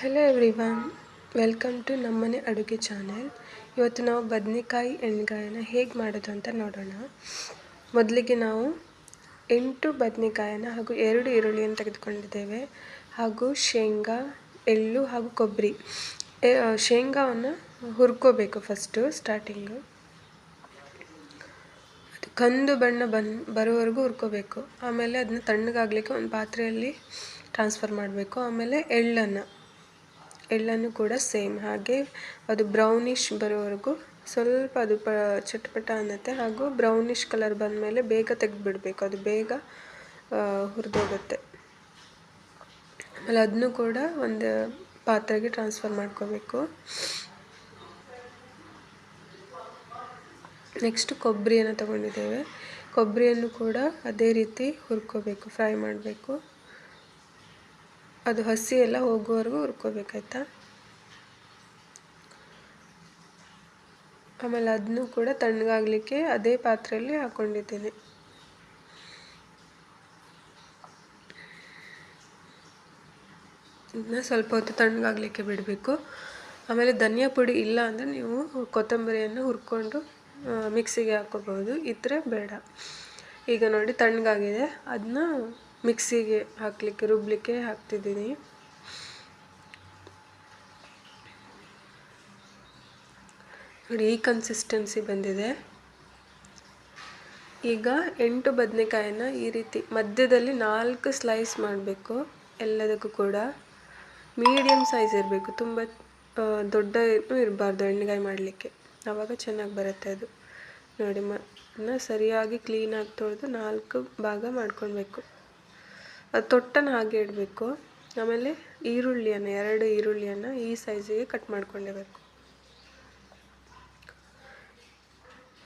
Hello everyone welcome to ನಮ್ಮನೆ ಅಡುಗೆ channel ಇವತ್ತು ನಾವು ಬದನೆಕಾಯಿ ಎಣ್ಗಾಯನ್ನ ಹೇಗೆ ಮಾಡೋದು ಅಂತ ನೋಡೋಣ. ಮೊದಲಿಗೆ ನಾವು ಎಂಟು ಬದನೆಕಾಯನ್ನು ಹಾಗೂ ಎರಡು ಈರುಳ್ಳಿಯನ್ನು ತೆಗೆದುಕೊಂಡಿದ್ದೇವೆ. ಹಾಗೂ ಶೇಂಗಾ, ಎಳ್ಳು ಹಾಗೂ ಕೊಬ್ಬರಿ. ಶೇಂಗಾವನ್ನು ಹುರ್ಕೋಬೇಕು ಫಸ್ಟು ಸ್ಟಾರ್ಟಿಂಗು ಅದು ಕಂದು ಬಣ್ಣ ಬನ್, ಬರೋವರೆಗೂ ಹುರ್ಕೋಬೇಕು. ಆಮೇಲೆ ಅದನ್ನ ತಣ್ಣಗಾಗಲಿಕ್ಕೆ ಒಂದು ಪಾತ್ರೆಯಲ್ಲಿ ಟ್ರಾನ್ಸ್ಫರ್ ಮಾಡಬೇಕು. ಆಮೇಲೆ ಎಳ್ಳನ್ನು. ಎಳ್ಳನ್ನು ಕೂಡ ಸೇಮ್. ಹಾಗೆ ಅದು ಬ್ರೌನಿಷ್ ಬರೋವರೆಗೂ ಸ್ವಲ್ಪ ಅದು ಪ ಚಟ್ಪಟ ಅನ್ನತ್ತೆ. ಹಾಗೂ ಬ್ರೌನಿಷ್ ಕಲರ್ ಬಂದಮೇಲೆ ಬೇಗ ತೆಗೆದುಬಿಡ್ಬೇಕು. ಅದು ಬೇಗ ಹುರಿದೋಗುತ್ತೆ. ಆಮೇಲೆ ಅದನ್ನು ಕೂಡ ಒಂದು ಪಾತ್ರೆಗೆ ಟ್ರಾನ್ಸ್ಫರ್ ಮಾಡ್ಕೋಬೇಕು. ನೆಕ್ಸ್ಟ್ ಕೊಬ್ಬರಿಯನ್ನು ತಗೊಂಡಿದ್ದೇವೆ. ಕೊಬ್ಬರಿಯನ್ನು ಕೂಡ ಅದೇ ರೀತಿ ಹುರ್ಕೋಬೇಕು ಫ್ರೈ ಮಾಡಬೇಕು. ಅದು ಹಸಿ ಎಲ್ಲ ಹೋಗೋವರೆಗೂ ಹುರ್ಕೋಬೇಕಾಯ್ತಾ? ಆಮೇಲೆ ಅದನ್ನು ಕೂಡ ತಣ್ಣಗಾಗಲಿಕ್ಕೆ ಅದೇ ಪಾತ್ರೆಯಲ್ಲಿ ಹಾಕ್ಕೊಂಡಿದ್ದೇನೆ ಇದನ್ನ ಸ್ವಲ್ಪ ಹೊತ್ತು ತಣ್ಣಗಾಗಲಿಕ್ಕೆ ಬಿಡಬೇಕು. ಆಮೇಲೆ ಧನಿಯಾ ಪುಡಿ ಇಲ್ಲ ಅಂದರೆ ನೀವು ಕೊತ್ತಂಬರಿಯನ್ನು ಹುರ್ಕೊಂಡು ಮಿಕ್ಸಿಗೆ ಹಾಕೋಬಹುದು. ಇದ್ದರೆ ಬೇಡ. ಈಗ ನೋಡಿ ತಣ್ಣಗಾಗಿದೆ. ಅದನ್ನ ಮಿಕ್ಸಿಗೆ ಹಾಕಲಿಕ್ಕೆ ರುಬ್ಬಲಿಕ್ಕೆ ಹಾಕ್ತಿದ್ದೀನಿ. ನೋಡಿ, ಈ ಕನ್ಸಿಸ್ಟೆನ್ಸಿ ಬಂದಿದೆ. ಈಗ ಎಂಟು ಬದನೆಕಾಯನ್ನ ಈ ರೀತಿ ಮಧ್ಯದಲ್ಲಿ ನಾಲ್ಕು ಸ್ಲೈಸ್ ಮಾಡಬೇಕು, ಎಲ್ಲದಕ್ಕೂ ಕೂಡ. ಮೀಡಿಯಮ್ ಸೈಜ್ ಇರಬೇಕು, ತುಂಬ ದೊಡ್ಡ ಇರಬಾರ್ದು ಎಣ್ಣೆಗಾಯಿ ಮಾಡಲಿಕ್ಕೆ. ಆವಾಗ ಚೆನ್ನಾಗಿ ಬರುತ್ತೆ ಅದು. ನೋಡಿ, ಮ ಸರಿಯಾಗಿ ಕ್ಲೀನಾಗಿ ತೊಳೆದು ನಾಲ್ಕು ಭಾಗ ಮಾಡ್ಕೊಳ್ಬೇಕು. ಅದು ತೊಟ್ಟನ್ನು ಹಾಗೆ ಇಡಬೇಕು. ಆಮೇಲೆ ಈರುಳ್ಳಿಯನ್ನು, ಎರಡು ಈರುಳ್ಳಿಯನ್ನು ಈ ಸೈಜಿಗೆ ಕಟ್ ಮಾಡ್ಕೊಂಡಿರಬೇಕು.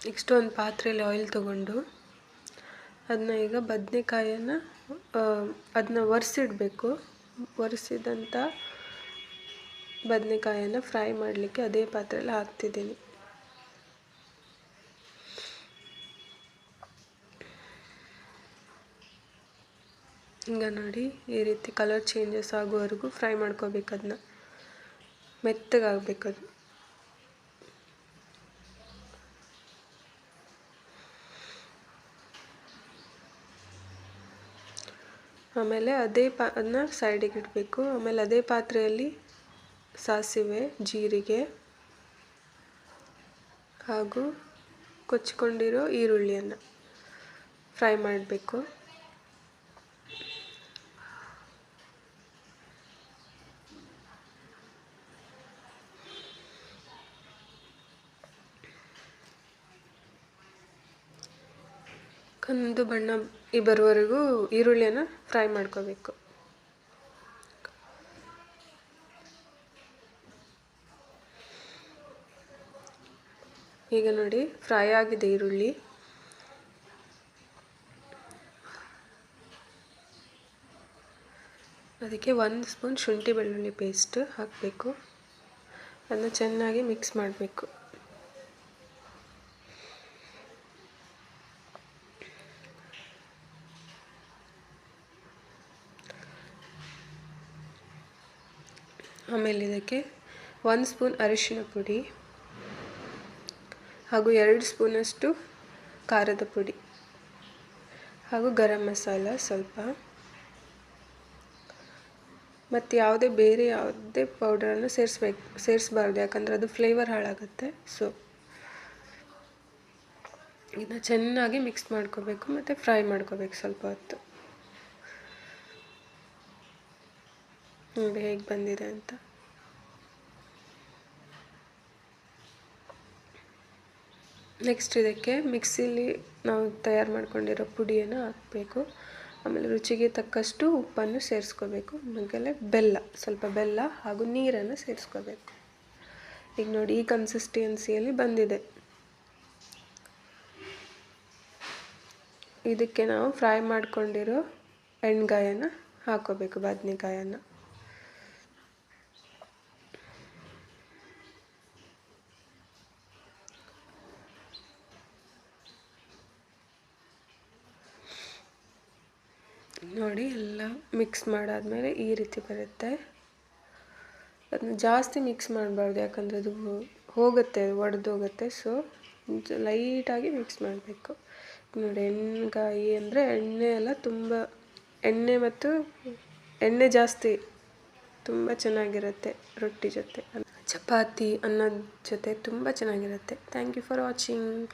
ನೆಕ್ಸ್ಟ್ ಒಂದು ಪಾತ್ರೆಯಲ್ಲಿ ಆಯಿಲ್ ತೊಗೊಂಡು ಅದನ್ನ ಈಗ ಬದನೆಕಾಯನ್ನು ಅದನ್ನ ಒರೆಸಿಡಬೇಕು. ಒರೆಸಿದಂಥ ಬದನೆಕಾಯನ್ನು ಫ್ರೈ ಮಾಡಲಿಕ್ಕೆ ಅದೇ ಪಾತ್ರೆಯಲ್ಲಿ ಹಾಕ್ತಿದ್ದೀನಿ. ಹಿಂಗೆ ನೋಡಿ ಈ ರೀತಿ ಕಲರ್ ಚೇಂಜಸ್ ಆಗೋವರೆಗೂ ಫ್ರೈ ಮಾಡ್ಕೋಬೇಕು ಅದನ್ನ ಮೆತ್ತಗಾಗಬೇಕು ಅದು. ಆಮೇಲೆ ಅದೇ ಪಾ ಅದನ್ನ ಸೈಡಿಗೆ ಇಡಬೇಕು. ಆಮೇಲೆ ಅದೇ ಪಾತ್ರೆಯಲ್ಲಿ ಸಾಸಿವೆ, ಜೀರಿಗೆ ಹಾಗೂ ಕೊಚ್ಕೊಂಡಿರೋ ಈರುಳ್ಳಿಯನ್ನು ಫ್ರೈ ಮಾಡಬೇಕು. ಕಂದು ಬಣ್ಣ ಬರುವವರೆಗೂ ಈರುಳ್ಳಿಯನ್ನು ಫ್ರೈ ಮಾಡ್ಕೋಬೇಕು. ಈಗ ನೋಡಿ, ಫ್ರೈ ಆಗಿದೆ ಈರುಳ್ಳಿ. ಅದಕ್ಕೆ ಒಂದು ಸ್ಪೂನ್ ಶುಂಠಿ ಬೆಳ್ಳುಳ್ಳಿ ಪೇಸ್ಟ್ ಹಾಕಬೇಕು. ಅದನ್ನು ಚೆನ್ನಾಗಿ ಮಿಕ್ಸ್ ಮಾಡಬೇಕು. ಆಮೇಲೆ ಇದಕ್ಕೆ ಒಂದು ಸ್ಪೂನ್ ಅರಿಶಿನ ಪುಡಿ ಹಾಗೂ ಎರಡು ಸ್ಪೂನಷ್ಟು ಖಾರದ ಪುಡಿ ಹಾಗೂ ಗರಂ ಮಸಾಲ ಸ್ವಲ್ಪ. ಮತ್ತು ಯಾವುದೇ ಬೇರೆ ಯಾವುದೇ ಪೌಡರನ್ನು ಸೇರಿಸ್ಬೇಕು, ಸೇರಿಸ್ಬಾರ್ದು, ಯಾಕಂದರೆ ಅದು ಫ್ಲೇವರ್ ಹಾಳಾಗುತ್ತೆ. ಸೊ ಇದನ್ನ ಚೆನ್ನಾಗಿ ಮಿಕ್ಸ್ ಮಾಡ್ಕೋಬೇಕು, ಮತ್ತು ಫ್ರೈ ಮಾಡ್ಕೋಬೇಕು ಸ್ವಲ್ಪ ಹೊತ್ತು. ನೋಡಿ ಹೇಗೆ ಬಂದಿದೆ ಅಂತ? ನೆಕ್ಸ್ಟ್ ಇದಕ್ಕೆ ಮಿಕ್ಸಿಲಿ ನಾವು ತಯಾರು ಮಾಡ್ಕೊಂಡಿರೋ ಪುಡಿಯನ್ನು ಹಾಕಬೇಕು. ಆಮೇಲೆ ರುಚಿಗೆ ತಕ್ಕಷ್ಟು ಉಪ್ಪನ್ನು ಸೇರಿಸ್ಕೋಬೇಕು. ಆಮೇಲೆ ಬೆಲ್ಲ, ಸ್ವಲ್ಪ ಬೆಲ್ಲ ಹಾಗೂ ನೀರನ್ನು ಸೇರಿಸ್ಕೋಬೇಕು. ಈಗ ನೋಡಿ ಈ ಕನ್ಸಿಸ್ಟೆನ್ಸಿಯಲ್ಲಿ ಬಂದಿದೆ. ಇದಕ್ಕೆ ನಾವು ಫ್ರೈ ಮಾಡ್ಕೊಂಡಿರೋ ಎಣ್ಗಾಯನ್ನು ಹಾಕೋಬೇಕು, ಬದನೆಕಾಯನ್ನು. ನೋಡಿ ಎಲ್ಲ ಮಿಕ್ಸ್ ಮಾಡಾದಮೇಲೆ ಈ ರೀತಿ ಬರುತ್ತೆ. ಅದನ್ನ ಜಾಸ್ತಿ ಮಿಕ್ಸ್ ಮಾಡಬಾರ್ದು, ಯಾಕಂದರೆ ಅದು ಹೋಗುತ್ತೆ ಒಡೆದೋಗುತ್ತೆ ಸೊ ಲೈಟಾಗಿ ಮಿಕ್ಸ್ ಮಾಡಬೇಕು. ನೋಡಿ ಎಣ್ಣೆಗಾಯಿ ಅಂದರೆ ಎಣ್ಣೆ ಎಲ್ಲ ತುಂಬ, ಎಣ್ಣೆ ಮತ್ತು ಎಣ್ಣೆ ಜಾಸ್ತಿ ತುಂಬ ಚೆನ್ನಾಗಿರುತ್ತೆ ರೊಟ್ಟಿ ಜೊತೆ. ಚಪಾತಿ ಅನ್ನದ ಜೊತೆ ತುಂಬ ಚೆನ್ನಾಗಿರುತ್ತೆ. Thank you for watching